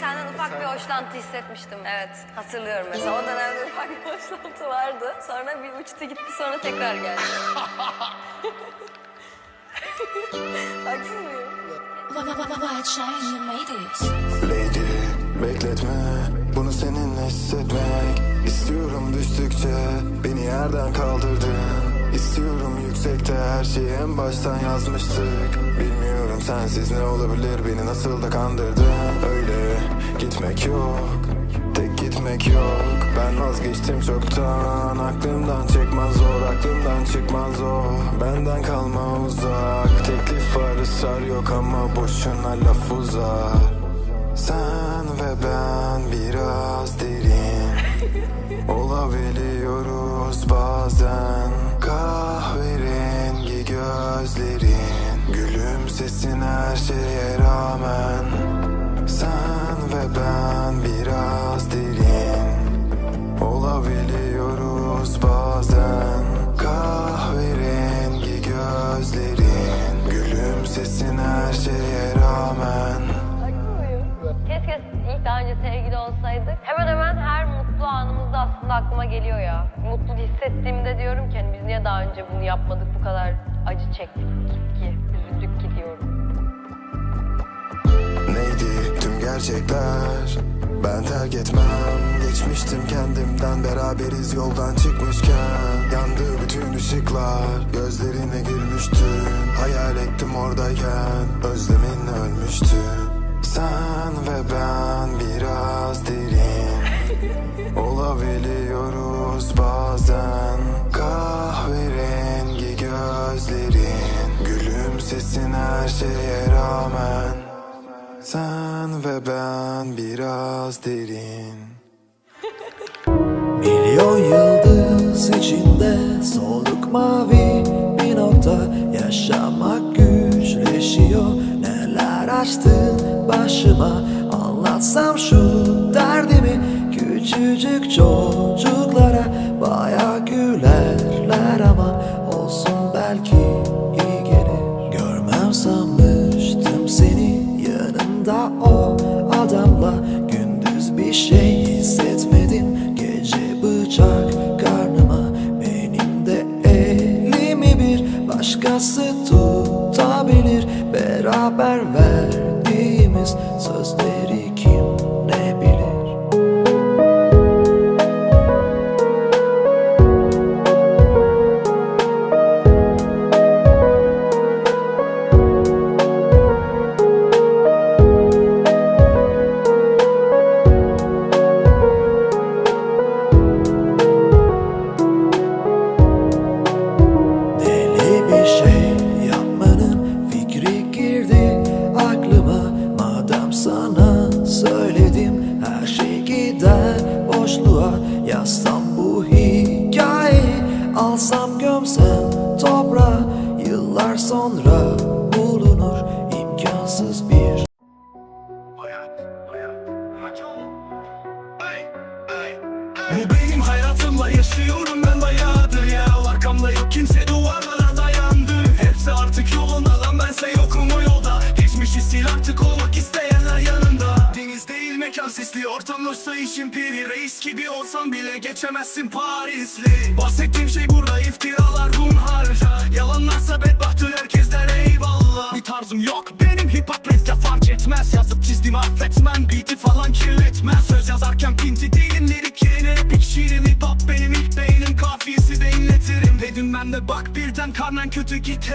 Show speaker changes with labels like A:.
A: senden ufak bir hoşlantı hissetmiştim. Evet hatırlıyorum mesela o dönemde ufak bir hoşlantı vardı. Sonra bir uçtu gitti sonra tekrar geldi. Haksız mıyım?
B: Lady bekletme bunu seninle hissetmek İstiyorum düştükçe beni yerden kaldırdın İstiyorum yüksekte her şeyi en baştan yazmıştık Bilmiyorum sensiz ne olabilir beni nasıl da kandırdın Öyle gitmek yok tek gitmek yok. Ben vazgeçtim çoktan aklımdan çıkmaz zor aklımdan çıkmaz o Benden kalma uzak teklif var ısrar yok ama boşuna laf uzar. Sen ve ben biraz derin Olabiliyoruz bazen. Kahverengi gözlerin Gülümsesin her şeye rağmen. Sen ve ben biraz derin. Olabiliyoruz bazen. Kahverengi gözlerin. Gülümsesin her şeye rağmen.
A: Keşke ilk daha önce sevgili olsaydık. Hemen hemen her mutlu anımızda aslında aklıma geliyor ya. Mutlu hissettiğimde diyorum ki hani biz niye daha önce bunu yapmadık? Bu kadar acı çektik ki,
B: gerçekler Ben terk etmem. Geçmiştim kendimden beraberiz yoldan çıkmışken. Yandı bütün ışıklar Gözlerine gülmüştün Hayal ettim oradayken Özleminle ölmüştün Sen ve ben biraz derin Olabiliyoruz bazen. Kahverengi gözlerin Gülümsesin her şeye rağmen Sen ve ben biraz derin.
C: Milyon yıldız içinde soluk mavi bir nokta. Yaşamak güçleşiyor. Neler açtın başıma? Anlatsam şu derdimi küçücük çocuklara. Baya gülerler ama olsun belki yanında o adamla Gündüz bir şey hissetmedim. Gece bıçak karnıma Benim de elimi bir başkası tutabilir. Beraber verdiğimiz boşluğa Yazsam bu hikayeyi alsam gömsem toprağa Yıllar sonra bulunur imkansız bir
D: Bu benim hayatımla yaşıyorum ben bayağıdır ya. Arkamda yok kimse duvarlara mekan sisli ortam işin piri. Reis gibi olsam bile geçemezsin Parisli. Bahsettiğim şey burada iftiralar hunharca Yalanlarsa bedbahtı herkesten eyvallah. Bir tarzım yok benim hip hop rapte fark etmez. Yazıp çizdim affetmem beat'i falan kirletmez. Söz yazarken pinti değilim lirik yerine epik şiirim Hip hop benim ilk beynim. Kafiyesi de inletirim. Dedim ben de bak birden karnen kötü git